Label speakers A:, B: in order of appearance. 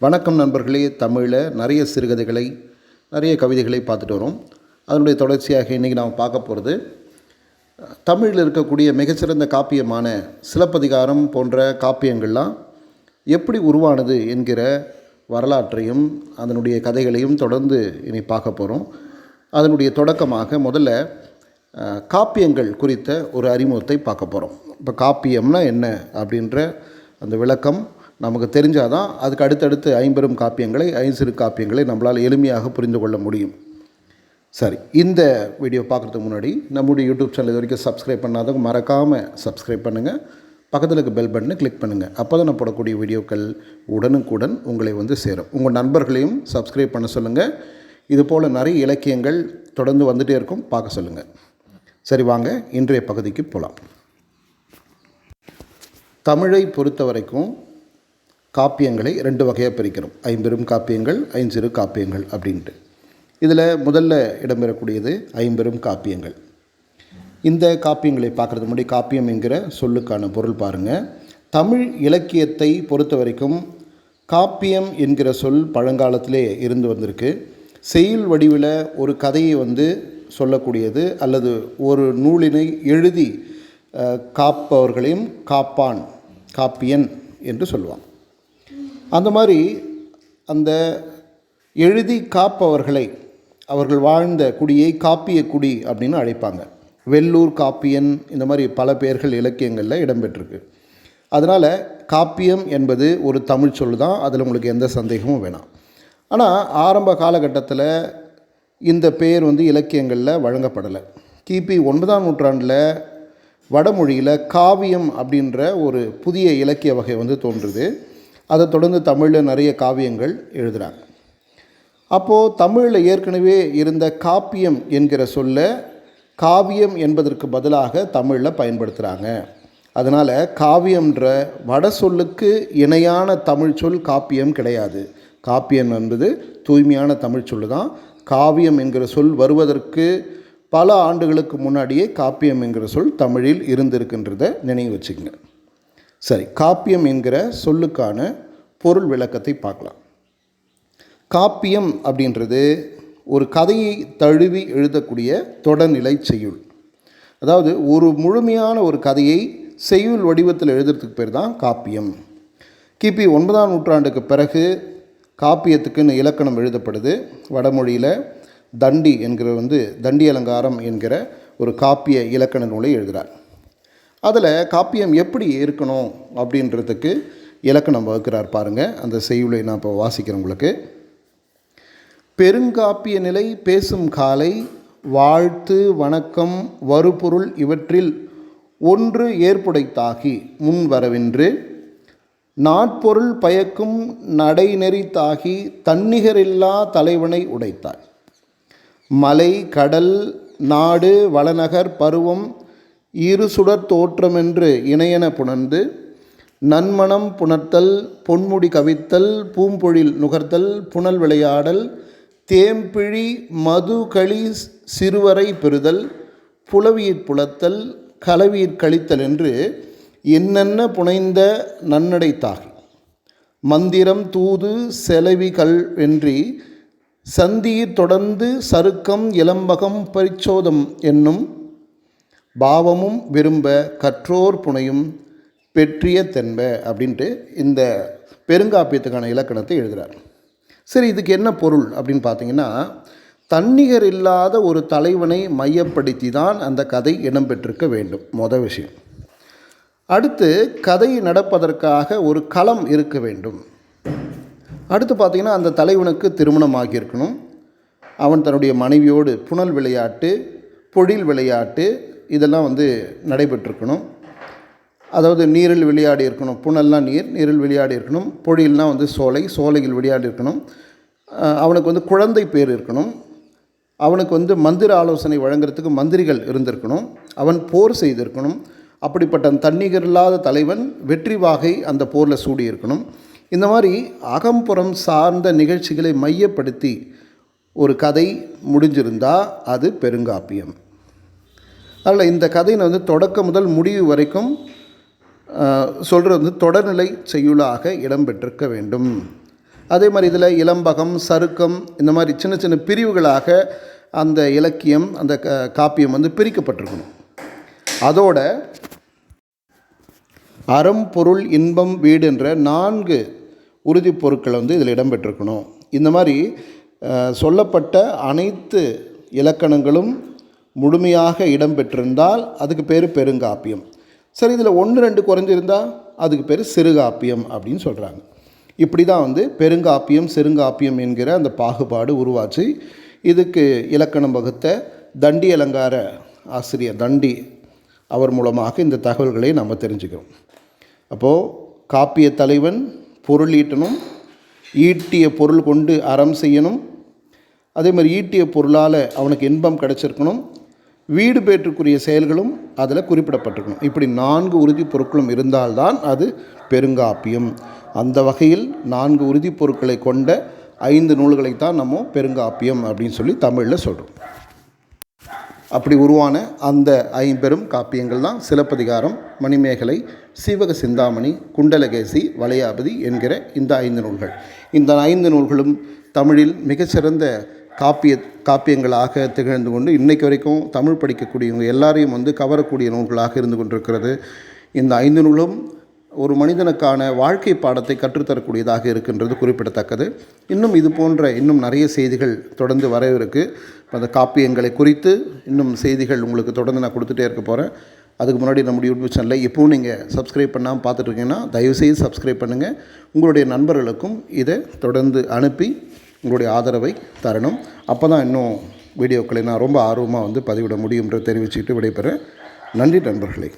A: வணக்கம் நண்பர்களே தமிழில் நிறைய சிறுகதைகளை நிறைய கவிதைகளை பார்த்துட்டு வரோம். அதனுடைய தொடர்ச்சியாக இன்றைக்கி நாம் பார்க்க போகிறது தமிழில் இருக்கக்கூடிய மிகச்சிறந்த காப்பியமான சிலப்பதிகாரம் போன்ற காப்பியங்கள்லாம் எப்படி உருவானது என்கிற வரலாற்றையும் அதனுடைய கதைகளையும் தொடர்ந்து இனி பார்க்க போகிறோம் அதனுடைய தொடக்கமாக முதல்ல காப்பியங்கள் குறித்த ஒரு அறிமுகத்தை பார்க்க போகிறோம் இப்போ காப்பியம்னா என்ன அப்படின்ற அந்த விளக்கம் நமக்கு தெரிஞ்சால் தான் அதுக்கு அடுத்தடுத்து ஐம்பெரும் காப்பியங்களை ஐஞ்சிறு காப்பியங்களை நம்மளால் எளிமையாக புரிந்து கொள்ள முடியும். சரி இந்த வீடியோ பார்க்குறதுக்கு முன்னாடி நம்முடைய யூடியூப் சேனல் இது வரைக்கும் சப்ஸ்கிரைப் பண்ணாதவங்க மறக்காமல் சப்ஸ்கிரைப் பண்ணுங்கள் பக்கத்தில் இருக்க பெல் பட்டனை கிளிக் பண்ணுங்கள் அப்போ தான் நான் போடக்கூடிய வீடியோக்கள் உடனுக்குடன் உங்களை வந்து சேரும். உங்கள் நண்பர்களையும் சப்ஸ்கிரைப் பண்ண சொல்லுங்கள் இது போல் நிறைய இலக்கியங்கள் தொடர்ந்து வந்துகிட்டே இருக்கும். பார்க்க சொல்லுங்கள் சரி வாங்க. இன்றைய பகுதிக்கு போகலாம் தமிழை பொறுத்த வரைக்கும் காப்பியங்களை ரெண்டு வகையாக பிரிக்கிறோம். ஐம்பெரும் காப்பியங்கள் ஐஞ்சிறு காப்பியங்கள் அப்படின்ட்டு. இதில் முதல்ல இடம்பெறக்கூடியது ஐம்பெரும் காப்பியங்கள். இந்த காப்பியங்களை பார்க்குறது முன்னாடி காப்பியம் என்கிற சொல்லுக்கான பொருள் பாருங்கள் தமிழ் இலக்கியத்தை பொறுத்த வரைக்கும் காப்பியம் என்கிற சொல் பழங்காலத்திலே இருந்து வந்திருக்கு. செயல் வடிவில் ஒரு கதையை வந்து சொல்லக்கூடியது அல்லது ஒரு நூலினை எழுதி காப்பவர்களையும் காப்பான் காப்பியன் என்று சொல்லுவான் அந்த மாதிரி அந்த எழுதி காப்பவர்களை அவர்கள் வாழ்ந்த குடியை காப்பிய குடி அப்படின்னு அழைப்பாங்க. வெள்ளூர் காப்பியன் இந்த மாதிரி பல பெயர்கள் இலக்கியங்களில் இடம்பெற்றிருக்கு. அதனால் காப்பியம் என்பது ஒரு தமிழ் சொல் தான் அதில் உங்களுக்கு எந்த சந்தேகமும் வேணாம். ஆனால் ஆரம்ப காலகட்டத்தில் இந்த பெயர் வந்து இலக்கியங்களில் வழங்கப்படலை. கிபி ஒன்பதாம் நூற்றாண்டில் வடமொழியில் காவியம் அப்படின்ற ஒரு புதிய இலக்கிய வகை வந்து தோன்றுது. அதை தொடர்ந்து தமிழில் நிறைய காவியங்கள் எழுதுகிறாங்க அப்போது தமிழில் ஏற்கனவே இருந்த காப்பியம் என்கிற சொல்ல காவியம் என்பதற்கு பதிலாக தமிழில் பயன்படுத்துகிறாங்க அதனால் காவியம்ன்ற வட சொல்லுக்கு இணையான தமிழ் சொல் காப்பியம் கிடையாது. காப்பியம் என்பது தூய்மையான தமிழ் சொல் தான் காவியம் என்கிற சொல் வருவதற்கு பல ஆண்டுகளுக்கு முன்னாடியே காப்பியம் என்கிற சொல் தமிழில் இருந்திருக்கின்றத நினைவு வச்சுக்கங்க. சரி காப்பியம் என்கிற சொல்லுக்கான பொருள் விளக்கத்தை பார்க்கலாம். காப்பியம் அப்படின்றது ஒரு கதையை தழுவி எழுதக்கூடிய தொடர்நிலை செய்யுள். அதாவது ஒரு முழுமையான ஒரு கதையை செய்யுள் வடிவத்தில் எழுதுறதுக்கு பேர் தான் காப்பியம். கிபி ஒன்பதாம் நூற்றாண்டுக்கு பிறகு காப்பியத்துக்குன்னு இலக்கணம் எழுதப்படுது. வடமொழியில் தண்டி என்கிற வந்து தண்டி அலங்காரம் என்கிற ஒரு காப்பிய இலக்கண நூலை எழுதுகிறார் அதில் காப்பியம் எப்படி இருக்கணும் அப்படின்றதுக்கு இலக்கணம் வகுக்கிறார் பாருங்கள் அந்த செய்யுளை நான் இப்போ வாசிக்கிறேன் உங்களுக்கு. பெருங்காப்பிய நிலை பேசும் காலை வாழ்த்து வணக்கம் வருபொருள் இவற்றில் ஒன்று ஏற்புடைத்தாகி முன் வரவென்று நாட்பொருள் பயக்கும் நடைநெறித்தாகி தன்னிகரில்லா தலைவனை உடைத்தாய். மலை கடல் நாடு வளநகர் பருவம் இரு சுடர் தோற்றமென்று இணையென புணர்ந்து நன்மணம் புணர்த்தல் பொன்முடி கவித்தல் பூம்பொழில் நுகர்த்தல் புனல் விளையாடல் தேம்பிழி மதுகளி சிறுவரை பெறுதல் புலவியிற் புலத்தல் கலவியிற் கழித்தல் என்று என்னென்ன புனைந்த நன்னடை தாகி. மந்திரம் தூது செலவிகள் வென்றி தொடர்ந்து சருக்கம் இளம்பகம் பரிச்சோதம் என்னும் பாவமும் விரும்ப கற்றோர் புனையும் பெற்றிய தென்ப அப்படின்ட்டு இந்த பெருங்காப்பியத்துக்கான இலக்கணத்தை எழுதுகிறார் சரி இதுக்கு என்ன பொருள் அப்படின்னு பார்த்தீங்கன்னா தன்னிகர் இல்லாத ஒரு தலைவனை மையப்படுத்தி தான் அந்த கதை இடம்பெற்றிருக்க வேண்டும் மொதல் விஷயம். அடுத்து கதை நடப்பதற்காக ஒரு களம் இருக்க வேண்டும். அடுத்து பார்த்திங்கன்னா அந்த தலைவனுக்கு திருமணம் ஆகியிருக்கணும். அவன் தன்னுடைய மனைவியோடு புனல் விளையாட்டு பொழில் விளையாட்டு இதெல்லாம் வந்து நடைபெற்றிருக்கணும். அதாவது நீரில் விளையாடி இருக்கணும். புனல்லாம் நீர் நீரில் விளையாடி இருக்கணும். பொழில்னால் வந்து சோலை சோலையில் விளையாடி இருக்கணும். அவனுக்கு வந்து குழந்தை பேர் இருக்கணும். அவனுக்கு வந்து மந்திர ஆலோசனை வழங்குறதுக்கு மந்திரிகள் இருந்திருக்கணும். அவன் போர் செய்திருக்கணும். அப்படிப்பட்ட தன்னிகர் இல்லாத தலைவன் வெற்றி வாகை அந்த போரில் சூடியிருக்கணும் இந்த மாதிரி அகம்புறம் சார்ந்த நிகழ்ச்சிகளை மையப்படுத்தி ஒரு கதை முடிஞ்சிருந்தால் அது பெருங்காப்பியம். அதில் இந்த கதையை வந்து தொடக்கம் முதல் முடிவு வரைக்கும் சொல்கிறது வந்து தொடர்நிலை செய்யுளாக இடம்பெற்றிருக்க வேண்டும். அதே மாதிரி இதில் இளம்பகம் சருக்கம் இந்த மாதிரி சின்ன சின்ன பிரிவுகளாக அந்த இலக்கியம் அந்த க காப்பியம் வந்து பிரிக்கப்பட்டிருக்கணும். அதோட அறம் பொருள் இன்பம் வீடு என்ற நான்கு உறுதி பொருட்கள் வந்து இதில் இடம்பெற்றிருக்கணும். இந்த மாதிரி சொல்லப்பட்ட அனைத்து இலக்கணங்களும் முழுமையாக இடம்பெற்றிருந்தால் அதுக்கு பேர் பெருங்காப்பியம். சரி இதில் ஒன்று ரெண்டு குறைஞ்சிருந்தால் அதுக்கு பேர் சிறுகாப்பியம் அப்படின்னு சொல்கிறாங்க இப்படி தான் வந்து பெருங்காப்பியம் சிறுங்காப்பியம் என்கிற அந்த பாகுபாடு உருவாச்சு. இதுக்கு இலக்கணம் வகுத்த தண்டி அலங்கார ஆசிரியர் தண்டி அவர் மூலமாக இந்த தகவல்களை நம்ம தெரிஞ்சுக்கிறோம். அப்போது காப்பிய தலைவன் பொருள் ஈட்டணும் ஈட்டிய பொருள் கொண்டு அறம் செய்யணும். அதே மாதிரி ஈட்டிய பொருளால் அவனுக்கு இன்பம் கிடச்சிருக்கணும். வீடு பேற்றுக்குரிய செயல்களும் அதில் குறிப்பிடப்பட்டிருக்கணும். இப்படி நான்கு உறுதி பொருட்களும் இருந்தால்தான் அது பெருங்காப்பியம். அந்த வகையில் நான்கு உறுதி பொருட்களை கொண்ட ஐந்து நூல்களைத்தான் நம்ம பெருங்காப்பியம் அப்படின்னு சொல்லி தமிழில் சொல்கிறோம் அப்படி உருவான அந்த ஐம்பெரும் காப்பியங்கள் தான் சிலப்பதிகாரம் மணிமேகலை சீவக சிந்தாமணி குண்டலகேசி வளையாபதி என்கிற இந்த ஐந்து நூல்கள். இந்த ஐந்து நூல்களும் தமிழில் மிகச்சிறந்த காப்பிய காப்பியங்களாக திகழ்ந்து கொண்டு இன்றைக்கு வரைக்கும் தமிழ் படிக்கக்கூடியவங்க எல்லாரையும் வந்து கவரக்கூடிய நூல்களாக இருந்து கொண்டிருக்கிறது. இந்த ஐந்து நூலும் ஒரு மனிதனுக்கான வாழ்க்கை பாடத்தை கற்றுத்தரக்கூடியதாக இருக்கின்றது குறிப்பிடத்தக்கது. இன்னும் இது போன்ற இன்னும் நிறைய செய்திகள் தொடர்ந்து வரவிருக்கு அந்த காப்பியங்களை குறித்து இன்னும் செய்திகள் உங்களுக்கு தொடர்ந்து நான் கொடுத்துட்டே இருக்க போகிறேன் அதுக்கு முன்னாடி நம்முடைய யூடியூப் சேனலில் இப்போவும் நீங்கள் சப்ஸ்கிரைப் பண்ணாமல் பார்த்துட்டு இருக்கீங்கன்னா தயவுசெய்து சப்ஸ்கிரைப் பண்ணுங்கள் உங்களுடைய நண்பர்களுக்கும் இதை தொடர்ந்து அனுப்பி உங்களுடைய ஆதரவை தரணும். அப்போ தான் இன்னும் வீடியோக்களை நான் ரொம்ப ஆர்வமாக வந்து பதிவிட முடியும்ன்ற தெரிவிச்சுக்கிட்டு விடைபெறேன். நன்றி நண்பர்களே.